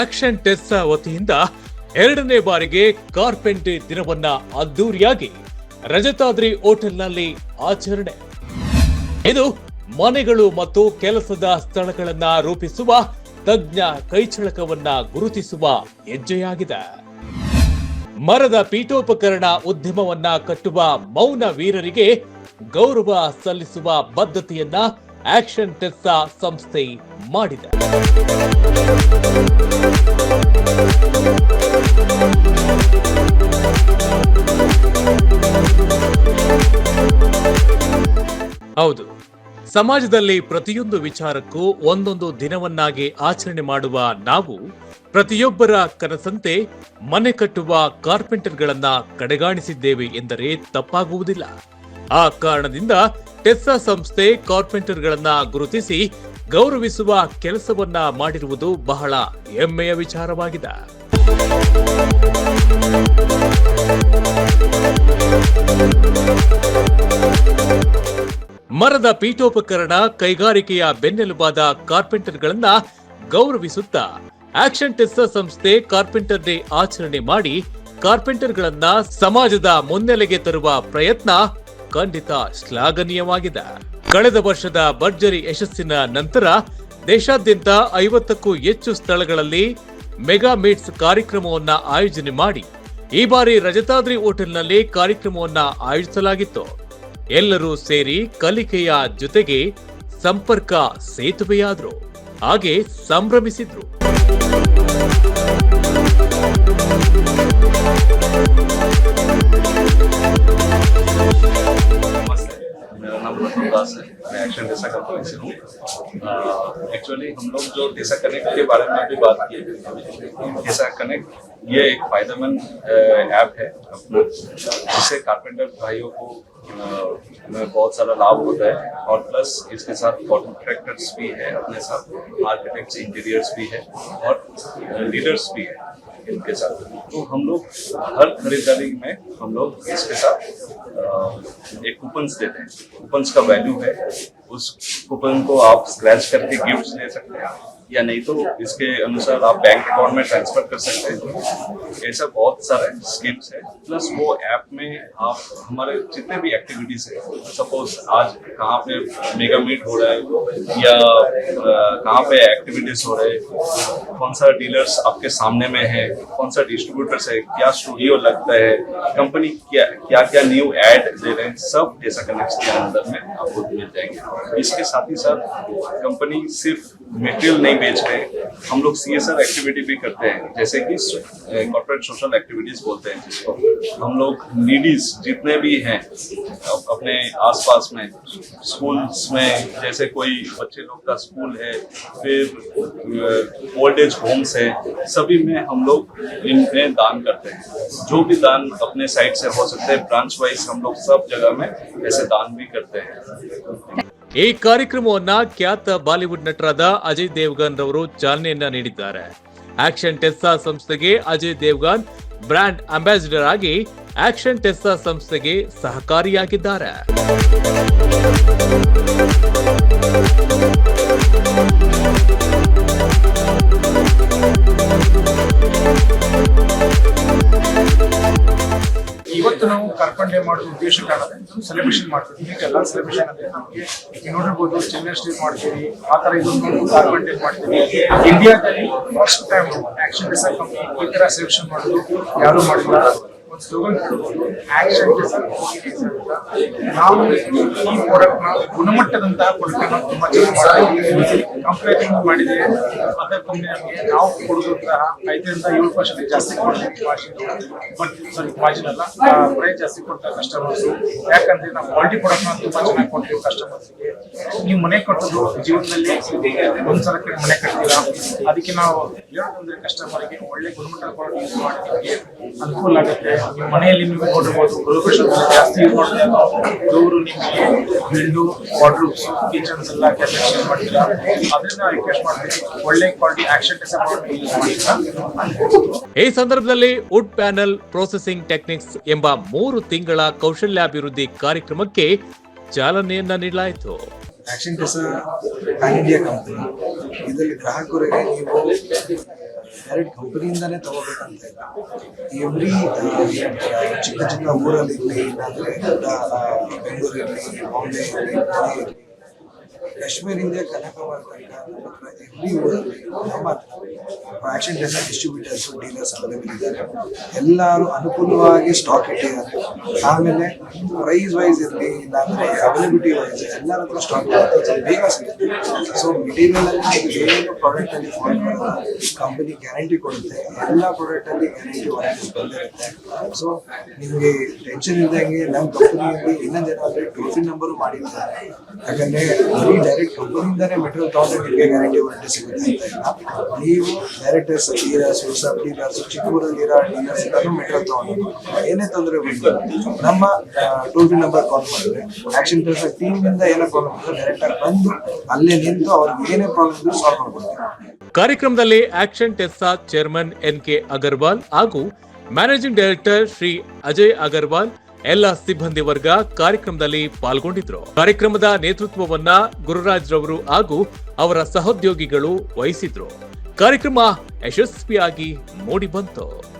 Action ಟೆಸ್ಸಾ ವತಿಯಿಂದ ಎರಡನೇ ಬಾರಿಗೆ ಕಾರ್ಪೆಂಟೆ ದಿನವನ್ನ ಅದ್ದೂರಿಯಾಗಿ ರಜತಾದ್ರಿ ಹೋಟೆಲ್ನಲ್ಲಿ ಆಚರಣೆ. ಇದು ಮನೆಗಳು ಮತ್ತು ಕೆಲಸದ ಸ್ಥಳಗಳನ್ನ ರೂಪಿಸುವ ತಜ್ಞ ಕೈಚಳಕವನ್ನ ಗುರುತಿಸುವ ಹೆಜ್ಜೆಯಾಗಿದೆ. ಮರದ ಪೀಠೋಪಕರಣ ಉದ್ಯಮವನ್ನ ಕಟ್ಟುವ ಮೌನ ವೀರರಿಗೆ ಗೌರವ ಸಲ್ಲಿಸುವ ಬದ್ಧತೆಯನ್ನ ಆಕ್ಷನ್ ಟೆಸ್ಸಾ ಸಂಸ್ಥೆ ಮಾಡಿದೆ. ಹೌದು. ಸಮಾಜದಲ್ಲಿ ಪ್ರತಿಯೊಂದು ವಿಚಾರಕ್ಕೂ ಒಂದೊಂದು ದಿನವನ್ನಾಗಿ ಆಚರಣೆ ಮಾಡುವ ನಾವು ಪ್ರತಿಯೊಬ್ಬರ ಕನಸಂತೆ ಮನೆ ಕಟ್ಟುವ ಕಾರ್ಪೆಂಟರ್ಗಳನ್ನ ಕಡೆಗಾಣಿಸಿದ್ದೇವೆ ಎಂದರೆ ತಪ್ಪಾಗುವುದಿಲ್ಲ. ಆ ಕಾರಣದಿಂದ ಟೆಸ್ಸಾ ಸಂಸ್ಥೆ ಕಾರ್ಪೆಂಟರ್ಗಳನ್ನ ಗುರುತಿಸಿ ಗೌರವಿಸುವ ಕೆಲಸವನ್ನ ಮಾಡಿರುವುದು ಬಹಳ ಹೆಮ್ಮೆಯ ವಿಚಾರವಾಗಿದೆ. ಮರದ ಪೀಠೋಪಕರಣ ಕೈಗಾರಿಕೆಯ ಬೆನ್ನೆಲುಬಾದ ಕಾರ್ಪೆಂಟರ್ಗಳನ್ನ ಗೌರವಿಸುತ್ತಾ ಆಕ್ಷನ್ ಟೆಸ್ಸಾ ಸಂಸ್ಥೆ ಕಾರ್ಪೆಂಟರ್ ಡೇ ಆಚರಣೆ ಮಾಡಿ ಕಾರ್ಪೆಂಟರ್ಗಳನ್ನ ಸಮಾಜದ ಮುನ್ನೆಲೆಗೆ ತರುವ ಪ್ರಯತ್ನ ಖಂಡಿತ ಶ್ಲಾಘನೀಯವಾಗಿದೆ. ಕಳೆದ ವರ್ಷದ ಭರ್ಜರಿ ಯಶಸ್ಸಿನ ನಂತರ ದೇಶಾದ್ಯಂತ ಐವತ್ತಕ್ಕೂ ಹೆಚ್ಚು ಸ್ಥಳಗಳಲ್ಲಿ ಮೆಗಾ ಮೀಟ್ಸ್ ಕಾರ್ಯಕ್ರಮವನ್ನ ಆಯೋಜನೆ ಮಾಡಿ ಈ ಬಾರಿ ರಜತಾದ್ರಿ ಹೋಟೆಲ್ನಲ್ಲಿ ಕಾರ್ಯಕ್ರಮವನ್ನ ಆಯೋಜಿಸಲಾಗಿತ್ತು. ಎಲ್ಲರೂ ಸೇರಿ ಕಲಿಕೆಯ ಜೊತೆಗೆ ಸಂಪರ್ಕ ಸೇತುವೆಯಾದ್ರು. ಹಾಗೆ ಸಂಭ್ರಮಿಸಿದ್ರು. एक्चुअली हम लोग जो डेसा कनेक्ट के बारे में भी बात की डेसा कनेक्ट ये एक फ़ायदेमंद ऐप है अपना, जिससे कारपेंटर भाइयों को में बहुत सारा लाभ होता है और प्लस इसके साथ कॉन्ट्रैक्टर्स भी है अपने साथ आर्किटेक्ट्स इंटीरियर्स भी है और लीडर्स भी है। इनके साथ तो हम लोग हर खरीदारी में हम लोग इसके साथ एक कूपन्स देते हैं। कूपन्स का वैल्यू है। उस कूपन को आप स्क्रैच करके गिफ्ट्स ले सकते हैं। या नहीं तो इसके अनुसार आप बैंक अकाउंट में ट्रांसफ़र कर सकते हैं। ऐसा बहुत सारे स्कीम्स है। प्लस वो ऐप में आप, हमारे जितने भी एक्टिविटीज़ है सपोज़ आज कहाँ पे मेगा मीट हो रहा है या कहाँ पे एक्टिविटीज़ हो रहे हैं, कौन सा डीलर्स आपके सामने में है, कौन सा डिस्ट्रीब्यूटर्स है, क्या स्टूडियो लगता है कंपनी क्या क्या क्या न्यू एड दे रहे हैं, सब डेसा कनेक्ट के अंदर में आपको मिल जाएँगे। इसके साथ ही साथ कंपनी सिर्फ़ मेटेरियल नहीं बेच रहे हम लोग सी एस आर एक्टिविटी भी करते हैं। जैसे कि कॉर्पोरेट सोशल एक्टिविटीज़ बोलते हैं जिसको। हम लोग नीडीज जितने भी हैं अपने आसपास में स्कूल्स में, जैसे कोई बच्चे लोग का स्कूल है, फिर ओल्ड एज होम्स है, सभी में हम लोग इनमें दान करते हैं। जो भी दान अपने साइड से हो सकते हैं ब्रांच वाइज हम लोग सब जगह में ऐसे दान भी करते हैं। ಈ ಕಾರ್ಯಕ್ರಮವನ್ನ ಖ್ಯಾತ ಬಾಲಿವುಡ್ ನಟರಾದ ಅಜಯ್ ದೇವ್ಗನ್ ರವರು ಚಾಲನೆಯನ್ನ ನೀಡಿದ್ದಾರೆ. ಆಕ್ಷನ್ ಟೆಸ್ಸಾ ಸಂಸ್ಥೆಗೆ ಅಜಯ್ ದೇವ್ಗನ್ ಬ್ರ್ಯಾಂಡ್ ಅಂಬಾಸಿಡರ್ ಆಗಿ ಆಕ್ಷನ್ ಟೆಸ್ಸಾ ಸಂಸ್ಥೆಗೆ ಸಹಕಾರಿಯಾಗಿದ್ದಾರೆ. ಇವತ್ತು ನಾವು ಕಾರ್ಪಂಡೆ ಮಾಡೋ ಉದ್ದೇಶ ಕಾರಣದ ಸೆಲೆಬ್ರೇಷನ್ ಮಾಡ್ತೀವಿ. ಈಗ ಎಲ್ಲ ಸೆಲೆಬ್ರೇಷನ್ ಅಂದ್ರೆ ನಮಗೆ ನೋಡಿರ್ಬೋದು ಚಿಲ್ಡ್ರನ್ಸ್ ಡೇ ಮಾಡ್ತೀವಿ, ಆ ತರ ಇದೊಂದು ಕಾರ್ಪಂಡೆ ಮಾಡ್ತೀವಿ. ಇಂಡಿಯಾದಲ್ಲಿ first time Action decide company ಈ ತರ ಸೆಲೆಬ್ರೇಷನ್ ಮಾಡೋದು ಯಾರು ಮಾಡಿಲ್ಲ ಸ್ಲೋಗನ್ ಆಕ್ಷನ್ ನಾವು ಈ ಪ್ರಾಡಕ್ಟ್ನ ಗುಣಮಟ್ಟದಂತಹ ಪ್ರಾಡಕ್ಟ್ ಅನ್ನು ತುಂಬಾ ಚೆನ್ನಾಗಿ ಕಂಪ್ಲೇಟಿಂಗ್ ಕಂಪೇರಿಂಗ್ ಮಾಡಿದೆ ಅದರ್ ನಮಗೆ ನಾವು ಕೊಡುವಂತಹ ಐದರಿಂದ ಏಳು ಪರ್ಸೆಂಟ್ ಜಾಸ್ತಿ ಕೊಡ್ತೀವಿ ಬಟ್ ಸಾರಿ ಮಾರ್ಜಿನ್ ಅಲ್ಲ ಪ್ರೈಸ್ ಜಾಸ್ತಿ ಕೊಡ್ತಾರೆ ಕಸ್ಟಮರ್ಸ್ ಯಾಕಂದ್ರೆ ನಾವು ಕ್ವಾಲಿಟಿ ಪ್ರಾಡಕ್ಟ್ನ ತುಂಬಾ ಚೆನ್ನಾಗಿ ಕೊಡ್ತೀವಿ ಕಸ್ಟಮರ್ಸ್ಗೆ ನೀವು ಮನೆ ಕಟ್ಟೋದು ಜೀವನದಲ್ಲಿ ಒಂದ್ಸಲಕ್ಕೆ ಮನೆ ಕಟ್ತೀರಾ ಅದಕ್ಕೆ ನಾವು ಹೇಳೋದಂದ್ರೆ ಕಸ್ಟಮರ್ಗೆ ಒಳ್ಳೆ ಗುಣಮಟ್ಟದ ಪ್ರಾಡಕ್ಟ್ ಯೂಸ್ ಮಾಡಿ ನಿಮಗೆ ಅನುಕೂಲ ಆಗುತ್ತೆ ನಿಮ್ಮ ಮನೆಯಲ್ಲಿ ನೀವು ನೋಡಿರ್ಬೋದು ಗೃಹಪ್ರವೇಶ ಜಾಸ್ತಿ ಯೂಸ್ ಮಾಡಿದ್ರೆ ಇವರು ನಿಮಗೆ ಬಿಲ್ಡು ವಾಟ್ರೂಮ್ಸ್ ಕಿಚನ್ಸ್ ಎಲ್ಲ ಯೂಸ್ ಮಾಡ್ತೀರಾ? ಅದನ್ನ ರಿಕ್ವೆಸ್ಟ್ ಮಾಡ್ತೀನಿ. ಒಳ್ಳೆ ಕ್ವಾಲಿಟಿ ಆಕ್ಷನ್ ಯೂಸ್ ಮಾಡಿಲ್ಲ ಈ ಸಂದರ್ಭದಲ್ಲಿ ವುಡ್ ಪ್ಯಾನಲ್ ಪ್ರೊಸೆಸಿಂಗ್ ಟೆಕ್ನಿಕ್ಸ್ ಎಂಬ ಮೂರು ತಿಂಗಳ ಕೌಶಲ್ಯಾಭಿವೃದ್ಧಿ ಕಾರ್ಯಕ್ರಮಕ್ಕೆ ಚಾಲನೆಯನ್ನ ನೀಡಲಾಯಿತು. Action Tesa pan India company ಇದರಲ್ಲಿ ಗ್ರಾಹಕರಿಗೆ ನೀವು ಡೈರೆಕ್ಟ್ ಕಂಪನಿಯಿಂದಾನೇ ತಗೋಬೇಕಂತ ಇಲ್ಲ. ಎವ್ರಿ ಚಿಕ್ಕ ಚಿಕ್ಕ ಊರಲ್ಲಿರಲಿ ಇಲ್ಲಾಂದ್ರೆ ದೊಡ್ಡ ಆ, ಬೆಂಗಳೂರು ಇರಲಿ ಬಾಂಬೆ ಇರಲಿ ಇರಲಿ ಕಾಶ್ಮೀರಿಂದ ಕನ್ಯಾಕುಮಾರಿ ತನಕ ಎವ್ರಿ ನಮ್ಮ Action Tesa distributors dealers available ಎಲ್ಲರೂ ಅನುಕೂಲವಾಗಿ ಸ್ಟಾಕ್ ಇಟ್ಟಿದ್ದಾರೆ. ಆಮೇಲೆ ಪ್ರೈಸ್ ವೈಸ್ ಇರಲಿ, ಇಲ್ಲಾಂದ್ರೆ ಅವೈಲಬಿಲಿಟಿ ವೈಸ್ ಎಲ್ಲರ ಹತ್ರ ಸ್ಟಾಕ್ ಬೇಗ ಸಿಗುತ್ತೆ. ಸೊ ಮೆಟೀರಿಯಲ್ ಅಲ್ಲಿ ಏನು ಪ್ರಾಡಕ್ಟ್ ಅಲ್ಲಿ ಫಾಲ್ಟ್ ಬರಲ್ಲ ಕಂಪನಿ ಗ್ಯಾರಂಟಿ ಕೊಡುತ್ತೆ. ಎಲ್ಲ ಪ್ರಾಡಕ್ಟ್ ಅಲ್ಲಿ ಗ್ಯಾರಂಟಿ ವಾರಂಟಿ ಬಂದಿರುತ್ತೆ. ಸೊ ನಿಮಗೆ ಟೆನ್ಷನ್ ಇಲ್ದಂಗೆ ನಮ್ಮ ಕಂಪನಿಯಲ್ಲಿ ಇನ್ನೊಂದೇನಾದರೆ ಟೋಲ್ ಫ್ರೀ ನಂಬರು ಮಾಡಿದ್ದಾರೆ. ಯಾಕಂದರೆ ಡೈರೆಕ್ಟ್ ಕಂಪನಿಯಿಂದನೇ ಮೆಟೀರಿಯಲ್ ತಗೊಂಡ್ರೆ ನಿಮಗೆ ಗ್ಯಾರಂಟಿ ವಾರಂಟಿ ಸಿಗುತ್ತೆ ನೀವು ಡೈರೆಕ್ಟರ್ಸ್ ಡೀಲರ್ಸ್ ಸಬ್ ಡೀಲರ್ಸ್ ಚಿಕ್ಕೂರಲ್ಲಿರೋ ಡೀಲರ್ಸ್ ಎಲ್ಲರೂ ಮೆಟೀರಿಯಲ್ ತಗೊಂಡು ಏನೇ ತೊಂದರೆ ಬಂತು ನಮ್ಮ ಟೋಲ್ ಫ್ರೀ ನಂಬರ್ ಕಾಲ್ ಮಾಡಿದ್ರೆ ಆಕ್ಷನ್ ಟೀಮ್ ಟೀಮಿಂದ ಏನೋ ಪ್ರಾಬ್ಲಮ್ ಇದ್ರೆ ಡೈರೆಕ್ಟ್ ಆಗಿ ಬಂದು ಅಲ್ಲೇ ನಿಂತು ಅವ್ರಿಗೆ ಏನೇ ಪ್ರಾಬ್ಲಮ್ ಇದ್ರು ಸಾಲ್ವ್ ಮಾಡ್ಕೊಡ್ತಾರೆ. ಕಾರ್ಯಕ್ರಮದಲ್ಲಿ Action Tesa chairman N K Agarwal ಹಾಗೂ ಮ್ಯಾನೇಜಿಂಗ್ ಡೈರೆಕ್ಟರ್ ಶ್ರೀ ಅಜಯ್ ಅಗರ್ವಾಲ್ ಎಲ್ಲ ಸಿಬ್ಬಂದಿ ವರ್ಗ ಕಾರ್ಯಕ್ರಮದಲ್ಲಿ ಪಾಲ್ಗೊಂಡಿದ್ರು. ಕಾರ್ಯಕ್ರಮದ ನೇತೃತ್ವವನ್ನ ಗುರುರಾಜ್ ರವರು ಹಾಗೂ ಅವರ ಸಹೋದ್ಯೋಗಿಗಳು ವಹಿಸಿದ್ರು. ಕಾರ್ಯಕ್ರಮ ಯಶಸ್ವಿಯಾಗಿ ಮೂಡಿಬಂತು